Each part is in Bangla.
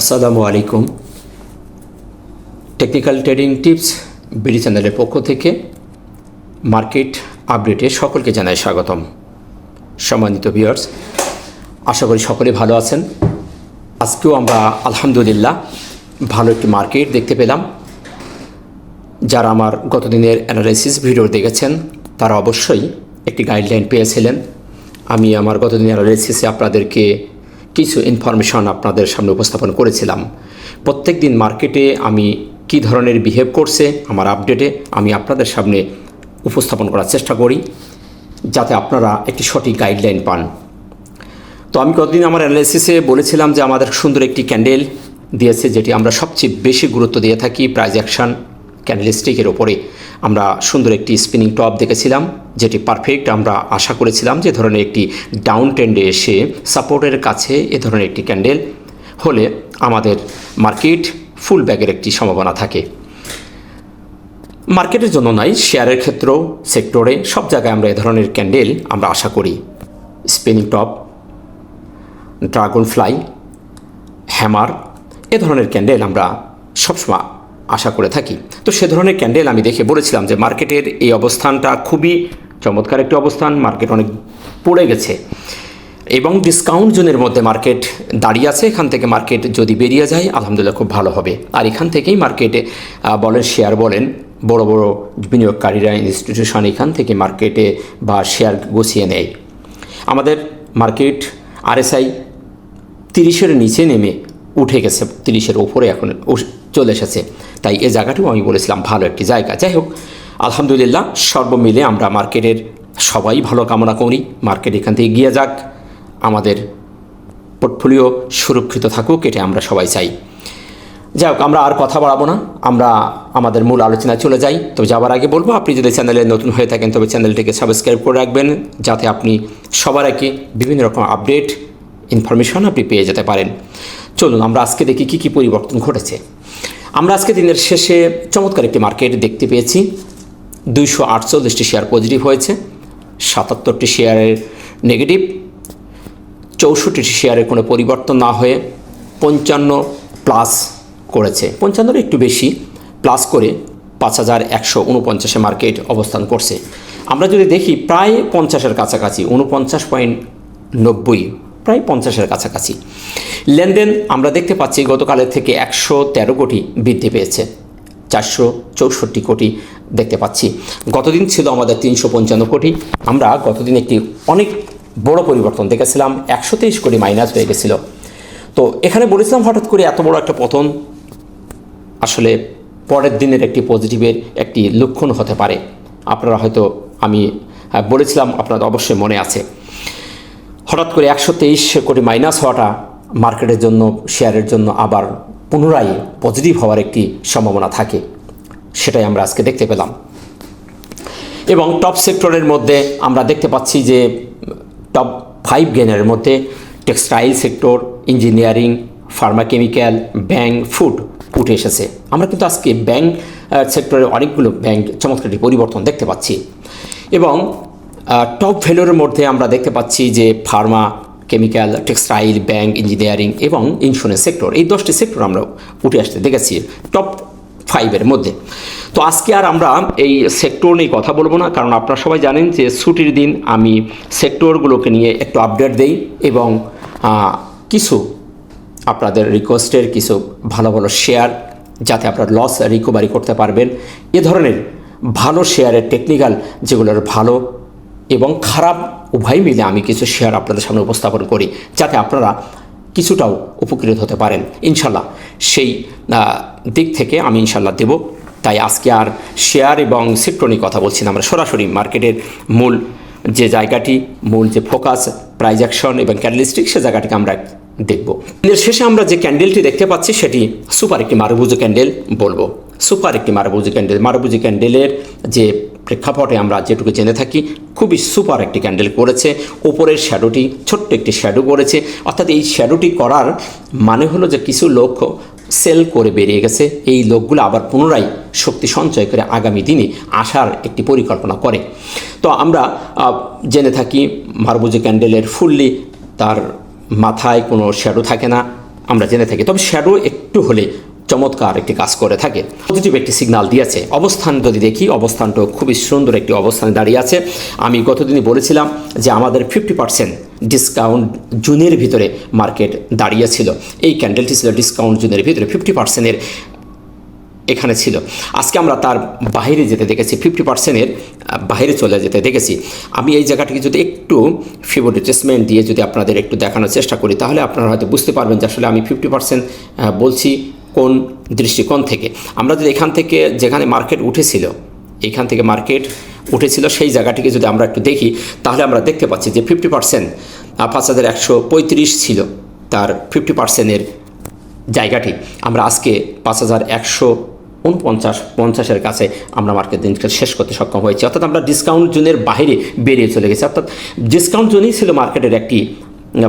আসসালামু আলাইকুম। টেকনিক্যাল ট্রেডিং টিপস বিডি চ্যানেলের পক্ষ থেকে মার্কেট আপডেটে সকলকে জানাই স্বাগতম। সম্মানিত ভিউয়ার্স আশা করি সকলে ভালো আছেন। আজকেও আমরা আলহামদুলিল্লাহ ভালো একটি মার্কেট দেখতে পেলাম। যারা আমার গতদিনের অ্যানালাইসিস ভিডিও দেখেছেন, তারা অবশ্যই একটি গাইডলাইন পেয়েছিলেন। আমি আমার গতদিনের অ্যানালাইসিসে আপনাদেরকে কিছু ইনফরমেশন আপনাদের সামনে উপস্থাপন করেছিলাম। প্রত্যেক দিন মার্কেটে আমি কি ধরনের বিহেভ করছে, আমার আপডেটে আমি আপনাদের সামনে উপস্থাপন করার চেষ্টা করি, যাতে আপনারা একটি সঠিক গাইডলাইন পান। তো আমি কতদিন আমার অ্যানালাইসিসে বলেছিলাম যে আমাদের সুন্দর একটি ক্যান্ডেল দিয়েছে, যেটি আমরা সবচেয়ে বেশি গুরুত্ব দিয়ে থাকি প্রাইজ অ্যাকশন ক্যান্ডেলস্টিকের ওপরে আমরা সুন্দর একটি স্পিনিং টপ দেখেছিলাম, যেটি পারফেক্ট আমরা আশা করেছিলাম যে ধরনের একটি ডাউন ট্রেন্ডে এসে সাপোর্টের কাছে এ ধরনের একটি ক্যান্ডেল হলে আমাদের মার্কেট ফুল ব্যাগের একটি সম্ভাবনা থাকে। মার্কেটের জন্য নয় শেয়ারের ক্ষেত্রেও সেক্টরে সব জায়গায় আমরা এ ধরনের ক্যান্ডেল আমরা আশা করি। Spinning top dragonfly hammer এ ধরনের ক্যান্ডেল আমরা সবসময় আশা করে থাকি। তো সে ধরনের ক্যান্ডেল আমি দেখে বলেছিলাম যে মার্কেটের এই অবস্থানটা খুবই চমৎকার একটি অবস্থান, মার্কেট অনেক পড়ে গেছে। এবং ডিসকাউন্ট জোনের মধ্যে মার্কেট দাঁড়িয়ে আছে, এখান থেকে মার্কেট যদি বেরিয়ে যায়, আলহামদুলিল্লাহ খুব ভালো হবে। আর এখান থেকেই মার্কেটে বলেন শেয়ার বলেন, বড় বড় বিনিয়োগকারীরা ইনস্টিটিউশন এখান থেকে মার্কেটে বা শেয়ার গুছিয়ে নেয়। আমাদের মার্কেট আরএসআই তিরিশের নিচে নেমে উঠে গেছে, তিরিশের ওপরে এখন চলে এসেছে। তাই এ জায়গাটিও আমি বলেছিলাম ভালো একটি জায়গা। যাই হোক, আলহামদুলিল্লাহ সর্বমিলে আমরা মার্কেটের সবাই ভালো কামনা করি। মার্কেট এখান থেকে এগিয়ে যাক, আমাদের পোর্টফোলিও সুরক্ষিত থাকুক এটা আমরা সবাই চাই। যাই হোক, আমরা আর কথা বাড়াবো না, আমরা আমাদের মূল আলোচনায় চলে যাই। তো যাওয়ার আগে বলব, আপনি যদি চ্যানেলে নতুন হয়ে থাকেন, তবে চ্যানেলটিকে সাবস্ক্রাইব করে রাখবেন, যাতে আপনি সবার আগে বিভিন্ন রকম আপডেট, ইনফরমেশন আপনি পেয়ে যেতে পারেন। চলুন, আমরা আজকে দেখি কী কী পরিবর্তন ঘটেছে। আমরা আজকে দিনের শেষে চমৎকার একটি মার্কেট দেখতে পেয়েছি। দুইশো আটচল্লিশটি শেয়ার পজিটিভ হয়েছে, সাতাত্তরটি শেয়ারের নেগেটিভ চৌষট্টিটি শেয়ারের কোনো পরিবর্তন না হয়ে পঞ্চান্ন প্লাস করেছে। পঞ্চান্নর একটু বেশি প্লাস করে পাঁচ হাজার একশো উনপঞ্চাশে মার্কেট অবস্থান করছে। আমরা যদি দেখি, প্রায় পঞ্চাশের কাছাকাছি, উনপঞ্চাশ পয়েন্ট নব্বই প্রায় পঞ্চাশের কাছাকাছি। লেনদেন আমরা দেখতে পাচ্ছি গতকালের থেকে একশো তেরো কোটি বৃদ্ধি পেয়েছে চারশো চৌষট্টি কোটি দেখতে পাচ্ছি। গতদিন ছিল আমাদের তিনশো পঞ্চান্ন কোটি। আমরা গতদিন একটি অনেক বড় পরিবর্তন দেখেছিলাম একশো তেইশ কোটি মাইনাস হয়ে গেছিল। তো এখানে বলেছিলাম হঠাৎ করে এত বড় একটা পতন আসলে পরের দিনের একটি পজিটিভের একটি লক্ষণ হতে পারে। আপনারা হয়তো আমি হ্যাঁ, বলেছিলাম আপনাদের অবশ্যই মনে আছে। হঠাৎ করে একশো তেইশ কোটি মাইনাস হওয়াটা মার্কেটের জন্য, শেয়ারের জন্য আবার পুনরায় পজিটিভ হওয়ার একটি সম্ভাবনা থাকে। সেটাই আমরা আজকে দেখতে পেলাম। এবং টপ সেক্টরের মধ্যে আমরা দেখতে পাচ্ছি যে, টপ ফাইভ গেনের মধ্যে textile sector, engineering, pharmachemical, bank, food উঠে এসেছে। আমরা কিন্তু আজকে ব্যাংক সেক্টরে অনেকগুলো ব্যাংক চমৎকার পরিবর্তন দেখতে পাচ্ছি। এবং টপ ভ্যালুর মধ্যে আমরা দেখতে পাচ্ছি যে pharma chemical textile bank engineering এবং ইন্স্যুরেন্স সেক্টর এই দশটি সেক্টর আমরা উঠে আসতে দেখেছি টপ ফাইভের মধ্যে। তো আজকে আর আমরা এই সেক্টর নিয়ে কথা বলব না, কারণ আপনারা সবাই জানেন যে ছুটির দিন আমি সেক্টরগুলোকে নিয়ে একটু আপডেট দেই এবং কিছু আপনাদের রিকোয়েস্টের কিছু ভালো ভালো শেয়ার যাতে আপনার লস রিকভারি করতে পারবেন। এ ধরনের ভালো শেয়ারের টেকনিক্যাল যেগুলোর ভালো এবং খারাপ উভয় মিলে আমি কিছু শেয়ার আপনাদের সামনে উপস্থাপন করি, যাতে আপনারা কিছুটাও উপকৃত হতে পারেন। ইনশাল্লাহ সেই দিক থেকে আমি ইনশাল্লাহ দেব। তাই আজকে আর শেয়ার এবং সেক্টর কথা বলছি না, আমরা সরাসরি মার্কেটের মূল যে জায়গাটি, মূল যে ফোকাস প্রাইজ অ্যাকশন এবং ক্যান্ডেলস্টিক, সে জায়গাটিকে আমরা দেখব। এর শেষে আমরা যে ক্যান্ডেলটি দেখতে পাচ্ছি, সেটি সুপার একটি মারুবুজো ক্যান্ডেল বলব। সুপার একটি মারুবুজো ক্যান্ডেল মারুবুজি ক্যান্ডেলের যে প্রেক্ষাপটে আমরা যেটুকু জেনে থাকি, খুবই সুপার একটি ক্যান্ডেল করেছে। ওপরের শ্যাডোটি ছোট্ট একটি শ্যাডো করেছে। অর্থাৎ এই শ্যাডোটি করার মানে হলো যে কিছু লোক সেল করে বেরিয়ে গেছে। এই লোকগুলো আবার পুনরায় শক্তি সঞ্চয় করে আগামী দিনে আসার একটি পরিকল্পনা করে। তো আমরা জেনে থাকি মারবুজি ক্যান্ডেলের ফুললি তার মাথায় কোনো শ্যাডো থাকে না। আমরা জেনে থাকি। তবে শ্যাডো একটু হলে চমৎকার একটি কাজ করে থাকে। পজিটিভ একটি সিগনাল দিয়েছে। অবস্থান যদি দেখি, অবস্থানটা খুবই সুন্দর একটি অবস্থানে দাঁড়িয়ে আছে। আমি গতদিনই বলেছিলাম যে আমাদের ফিফটি পার্সেন্ট ডিসকাউন্ট জুনের ভিতরে মার্কেট দাঁড়িয়েছিল এই ক্যান্ডেলটি ছিল ডিসকাউন্ট জুনের ভিতরে ফিফটি পার্সেন্টের এখানে ছিল। আজকে আমরা তার বাইরে যেতে দেখেছি, ফিফটি পার্সেন্টের বাইরে চলে যেতে দেখেছি। আমি এই জায়গাটিকে যদি একটু ফিবোর রিট্রেসমেন্ট দিয়ে যদি আপনাদের একটু দেখানোর চেষ্টা করি, তাহলে আপনারা হয়তো বুঝতে পারবেন যে আসলে আমি ফিফটি পার্সেন্ট বলছি। কোন দৃষ্টিকোণ থেকে। আমরা যদি এখান থেকে যেখানে মার্কেট উঠেছিল, এখান থেকে মার্কেট উঠেছিল সেই জায়গাটিকে যদি আমরা একটু দেখি, তাহলে আমরা দেখতে পাচ্ছি যে ফিফটি পার্সেন্ট পাঁচ হাজার একশো পঁয়ত্রিশ ছিল তার ফিফটি পার্সেন্টের জায়গাটি। আমরা আজকে পাঁচ হাজার একশো উনপঞ্চাশ, পঞ্চাশের কাছে আমরা মার্কেট দিনকে শেষ করতে সক্ষম হয়েছি। অর্থাৎ আমরা ডিসকাউন্ট জোনের বাইরে বেরিয়ে চলে গেছি। অর্থাৎ ডিসকাউন্ট জোনই ছিল মার্কেটের একটি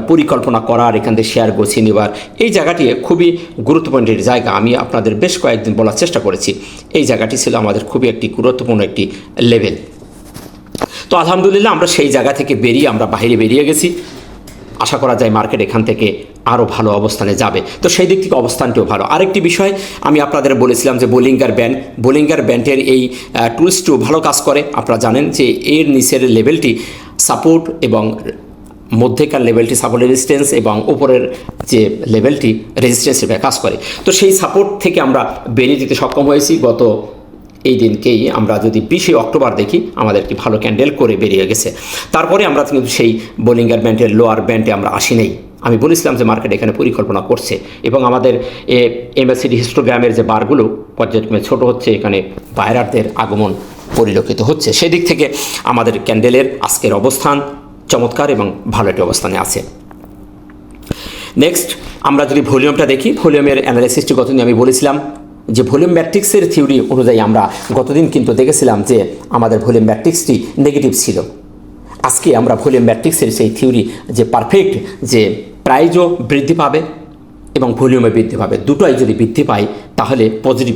পরিকল্পনা করার, এখান থেকে শেয়ার গুছিয়ে নেওয়ার এই জায়গাটি খুবই গুরুত্বপূর্ণ একটি জায়গা। আমি আপনাদের বেশ কয়েকদিন বলার চেষ্টা করেছি। এই জায়গাটি ছিল আমাদের খুবই একটি গুরুত্বপূর্ণ একটি লেভেল তো আলহামদুলিল্লাহ, আমরা সেই জায়গা থেকে বেরিয়ে, আমরা বাইরে বেরিয়ে গেছি। আশা করা যায় মার্কেট এখান থেকে আরও ভালো অবস্থানে যাবে। তো সেই দিক থেকে অবস্থানটিও ভালো। আরেকটি বিষয়, আমি আপনাদের বলেছিলাম যে বোলিঙ্গার ব্যান্ড বোলিঙ্গার ব্যান্ডের এই টুলসটিও ভালো কাজ করে। আপনারা জানেন যে এর নিচের লেভেলটি সাপোর্ট এবং মধ্যেকার লেভেলটি সাপোর্ট রেজিস্ট্যান্স এবং উপরের যে লেভেলটি রেজিস্ট্যান্স হিসেবে কাজ করে। তো সেই সাপোর্ট থেকে আমরা বেরিয়ে যেতে সক্ষম হয়েছি। গত এই দিনকেই আমরা যদি বিশে অক্টোবর দেখি আমাদেরকে ভালো ক্যান্ডেল করে বেরিয়ে গেছে। তারপরে আমরা কিন্তু সেই বোলিঙ্গার ব্যান্ডের লোয়ার ব্যান্ডে আমরা আসি নেই। আমি বলেছিলাম যে মার্কেট এখানে পরিকল্পনা করছে এবং আমাদের এ এমএসসিডি হিস্টোগ্রামের যে বারগুলো পর্যায়ক্রমে ছোট হচ্ছে, এখানে বায়রারদের আগমন পরিলক্ষিত হচ্ছে। সেদিক থেকে আমাদের ক্যান্ডেলের আজকের অবস্থান চমৎকার এবং ভালো একটি অবস্থানে আছে। নেক্সট আমরা যদি ভলিউমটা দেখি, ভলিউমের অ্যানালাইসিসটি গতদিন আমি বলেছিলাম যে ভলিউম ম্যাট্রিক্সের থিওরি অনুযায়ী আমরা গতদিন কিন্তু দেখেছিলাম যে আমাদের ভলিউম ম্যাট্রিক্সটি নেগেটিভ ছিল। আজকে আমরা ভলিউম ম্যাট্রিক্সের সেই থিওরি যে পারফেক্ট যে প্রাইজও বৃদ্ধি পাবে এবং ভলিউমে বৃদ্ধি পাবে। দুটোই যদি বৃদ্ধি পায়, তাহলে পজিটিভ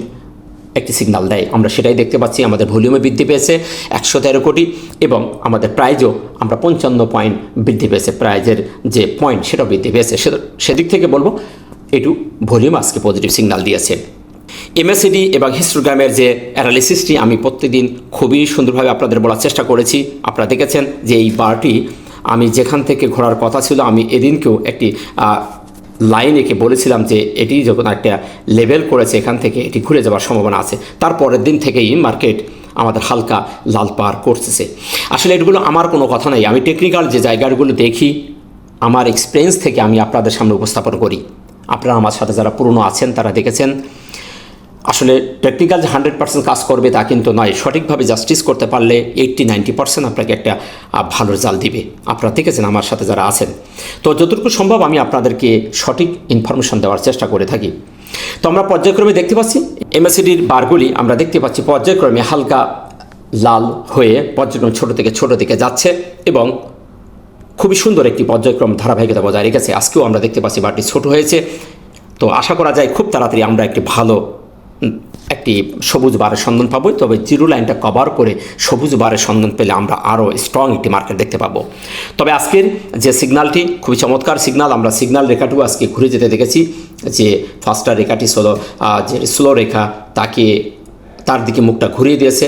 একটি সিগন্যাল দেয়। আমরা সেটাই দেখতে পাচ্ছি, আমাদের ভলিউমে বৃদ্ধি পেয়েছে একশো তেরো কোটি এবং আমাদের প্রাইজও আমরা পঞ্চান্ন পয়েন্ট বৃদ্ধি পেয়েছে। প্রাইজের যে পয়েন্ট সেটাও বৃদ্ধি পেয়েছে। সেদিক থেকে বলব একটু ভলিউম আজকে পজিটিভ সিগনাল দিয়েছে। এমএসিডি এবং হিস্টোগ্রামের যে অ্যানালিসিসটি আমি প্রত্যেকদিন খুবই সুন্দরভাবে আপনাদের বলার চেষ্টা করেছি। আপনারা দেখেছেন যে এই বারটি আমি যেখান থেকে ঘোরার কথা ছিল, আমি এদিনকেও একটি লাইন এঁকে বলেছিলাম যে এটি যখন একটা লেভেল করেছে এখান থেকে এটি ঘুরে যাওয়ার সম্ভাবনা আছে। তারপরের দিন থেকেই মার্কেট আমাদের হালকা লাল পার করতেছে। আসলে এগুলো আমার কোনো কথা নাই। আমি টেকনিক্যাল যে জায়গাগুলো দেখি, আমার এক্সপিরিয়েন্স থেকে আমি আপনাদের সামনে উপস্থাপন করি। আপনারা আমার সাথে যারা পুরনো আছেন, তারা দেখেছেন। আসলে টেকনিক্যাল যে হান্ড্রেড পার্সেন্ট কাজ করবে তা কিন্তু নয়, সঠিকভাবে জাস্টিস করতে পারলে এইট্টি নাইনটি পার্সেন্ট আপনাকে একটা ভালো রেজাল্ট দিবে। আপনারা দেখেছেন আমার সাথে যারা আছেন। তো যতটুকু সম্ভব আমি আপনাদেরকে সঠিক ইনফরমেশন দেওয়ার চেষ্টা করে থাকি। তো আমরা পর্যায়ক্রমে দেখতে পাচ্ছি এমএসিডির বারগুলি আমরা দেখতে পাচ্ছি পর্যায়ক্রমে হালকা লাল হয়ে পর্যায়ক্রমে ছোট থেকে ছোট দিকে যাচ্ছে এবং খুবই সুন্দর একটি পর্যায়ক্রম ধারাবাহিকতা বজায় রেখেছে। আজকেও আমরা দেখতে পাচ্ছি বারটি ছোট হয়েছে। তো আশা করা যায় খুব তাড়াতাড়ি আমরা একটি ভালো একটি সবুজ বারের সন্ধান পাবো, তবে জিরো লাইনটা কভার করে সবুজ বারের সন্ধান পেলে আমরা আরও স্ট্রং একটি মার্কেট দেখতে পাবো। তবে আজকের যে সিগন্যালটি খুবই চমৎকার সিগন্যাল আমরা সিগন্যাল রেখাটিও আজকে ঘুরে যেতে দেখেছি, যে ফার্স্টার রেখাটি ষোলো যে স্লো রেখা, তাকে তার দিকে মুখটা ঘুরিয়ে দিয়েছে,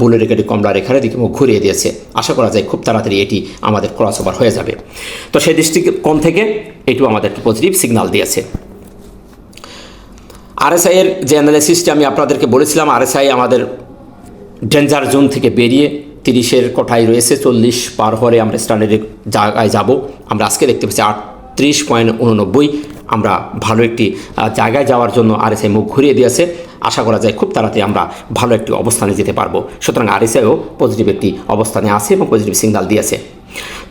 বুলে রেখাটি কমলা রেখার দিকে মুখ ঘুরিয়ে দিয়েছে। আশা করা যায় খুব তাড়াতাড়ি এটি আমাদের ক্রস ওভার হয়ে যাবে। তো সেই দৃষ্টিকোণ থেকে এটিও আমাদের পজিটিভ সিগনাল দিয়েছে। আরএসআই এর যে অ্যানালাইসিসটি আমি আপনাদেরকে বলেছিলাম আরএসআই আমাদের ডেঞ্জার জোন থেকে বেরিয়ে তিরিশের কোঠায় রয়েছে, চল্লিশ পার হলে আমরা স্ট্যান্ডার্ডের জায়গায় যাব। আমরা আজকে দেখতে পাচ্ছি আটত্রিশ পয়েন্ট উননব্বই। আমরা ভালো একটি জায়গায় যাওয়ার জন্য আরএসআই মুখ ঘুরিয়ে দিয়েছে আশা করা যায় খুব তাড়াতাড়ি আমরা ভালো একটি অবস্থানে যেতে পারব। সুতরাং আরএসআইও পজিটিভ একটি অবস্থানে আছে এবং পজিটিভ সিগন্যাল দিয়েছে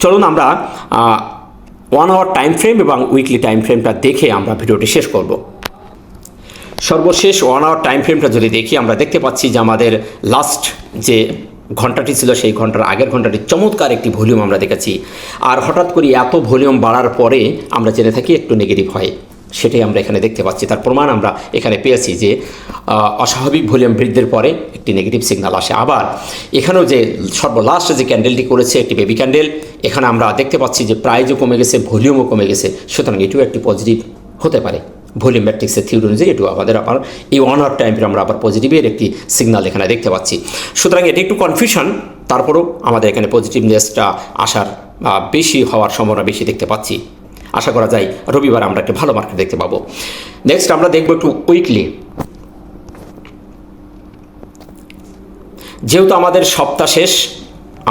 চলুন আমরা ওয়ান আওয়ার টাইম ফ্রেম এবং উইকলি টাইম ফ্রেমটা দেখে আমরা ভিডিওটি শেষ করব। সর্বশেষ ওয়ান আওয়ার টাইম ফ্রেমটা যদি দেখি, আমরা দেখতে পাচ্ছি যে আমাদের লাস্ট যে ঘন্টাটি ছিল, সেই ঘণ্টার আগের ঘন্টাটি চমৎকার একটি ভলিউম আমরা দেখেছি। আর হঠাৎ করে এত ভলিউম বাড়ার পরে আমরা জেনে থাকি একটু নেগেটিভ হয়। সেটাই আমরা এখানে দেখতে পাচ্ছি। তার প্রমাণ আমরা এখানে পেয়েছি যে অস্বাভাবিক ভলিউম বৃদ্ধির পরে একটি নেগেটিভ সিগন্যাল আসে। আবার এখানেও যে সর্বলাস্ট যে ক্যান্ডেলটি করেছে, একটি বেবি ক্যান্ডেল এখানে আমরা দেখতে পাচ্ছি যে প্রাইজও কমে গেছে ভলিউমও কমে গেছে। সুতরাং এটিও একটি পজিটিভ হতে পারে। ভলিউম ম্যাট্রিক্সের থিওরি অনুযায়ী এটু আমাদের আবার এই ওয়ান আওয়ার টাইমে আমরা আবার পজিটিভের একটি সিগনাল এখানে দেখতে পাচ্ছি। সুতরাং এটা একটু কনফিউশন তারপরেও আমাদের এখানে পজিটিভনেসটা আসার বেশি হওয়ার সম্ভাবনা বেশি দেখতে পাচ্ছি। আশা করা যায় রবিবার আমরা একটা ভালো মার্কেট দেখতে পাবো। নেক্সট আমরা দেখব একটু উইকলি যেহেতু আমাদের সপ্তাহ শেষ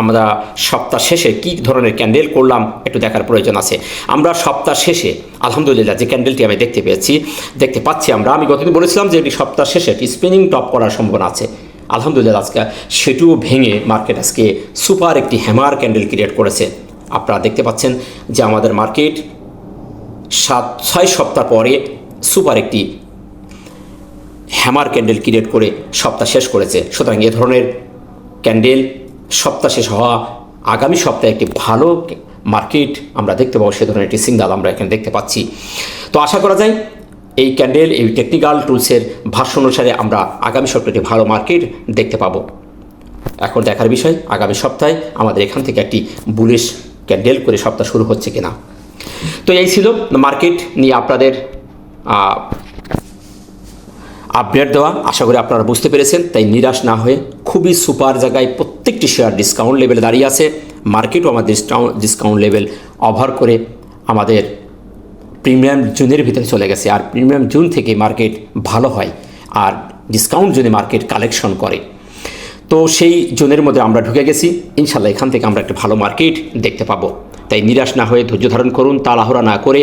আমরা সপ্তাহ শেষে কী ধরনের ক্যান্ডেল করলাম একটু দেখার প্রয়োজন আছে। আমরা সপ্তাহ শেষে, আলহামদুলিল্লাহ, যে ক্যান্ডেলটি আমি দেখতে পেয়েছি, দেখতে পাচ্ছি আমরা। আমি গতদিন বলেছিলাম যে এটি সপ্তাহ শেষে একটি স্পিনিং টপ করার সম্ভাবনা আছে। আলহামদুলিল্লাহ, আজকে সেটিও ভেঙে মার্কেট আজকে সুপার একটি হ্যামার ক্যান্ডেল ক্রিয়েট করেছে। আপনারা দেখতে পাচ্ছেন যে আমাদের মার্কেট সাত, ছয় সপ্তাহ পরে সুপার একটি হ্যামার ক্যান্ডেল ক্রিয়েট করে সপ্তাহ শেষ করেছে। সুতরাং এ ধরনের ক্যান্ডেল সপ্তাহ শেষ হওয়া, আগামী সপ্তাহে একটি ভালো মার্কেট আমরা দেখতে পাবো, সে ধরনের একটি সিগনাল আমরা এখানে দেখতে পাচ্ছি। তো আশা করা যায়, এই ক্যান্ডেল এই টেকনিক্যাল টুলসের ভাষ্য অনুসারে আমরা আগামী সপ্তাহে একটি ভালো মার্কেট দেখতে পাবো। এখন দেখার বিষয়, আগামী সপ্তাহে আমাদের এখান থেকে একটি বুলিশ ক্যান্ডেল করে সপ্তাহ শুরু হচ্ছে কিনা। তো এই ছিল মার্কেট নিয়ে আপনাদের আপডেট দেওয়া। আশা করি আপনারা বুঝতে পেরেছেন, তাই নিরাশ না হয়ে খুবই সুপার জায়গায় প্রত্যেকটি শেয়ার ডিসকাউন্ট লেভেলে দাঁড়িয়ে আছে। মার্কেটও আমাদের ডিসকাউন্ট লেভেল ওভার করে আমাদের প্রিমিয়াম জুনের ভিতরে চলে গেছে। আর প্রিমিয়াম জুন থেকে মার্কেট ভালো হয় আর ডিসকাউন্ট জুনে মার্কেট কালেকশন করে। তো সেই জোনের মধ্যে আমরা ঢুকে গেছি। ইনশাল্লাহ এখান থেকে আমরা একটা ভালো মার্কেট দেখতে পাবো। তাই নিরাশ না হয়ে ধৈর্য ধারণ করুন, তাড়াহুড়া না করে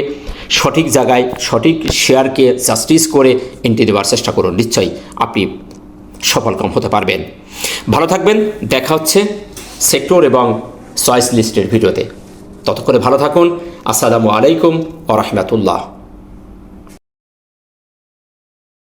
সঠিক জায়গায় সঠিক শেয়ারকে জাস্টিস করে এন্ট্রি দেওয়ার চেষ্টা করুন। নিশ্চয়ই আপনি সফলকাম হতে পারবেন। ভালো থাকবেন, দেখা হচ্ছে সেক্টর এবং চয়েস লিস্টের ভিডিওতে। ততক্ষণে ভালো থাকুন, আসসালামু আলাইকুম ও রহমতুল্লাহ।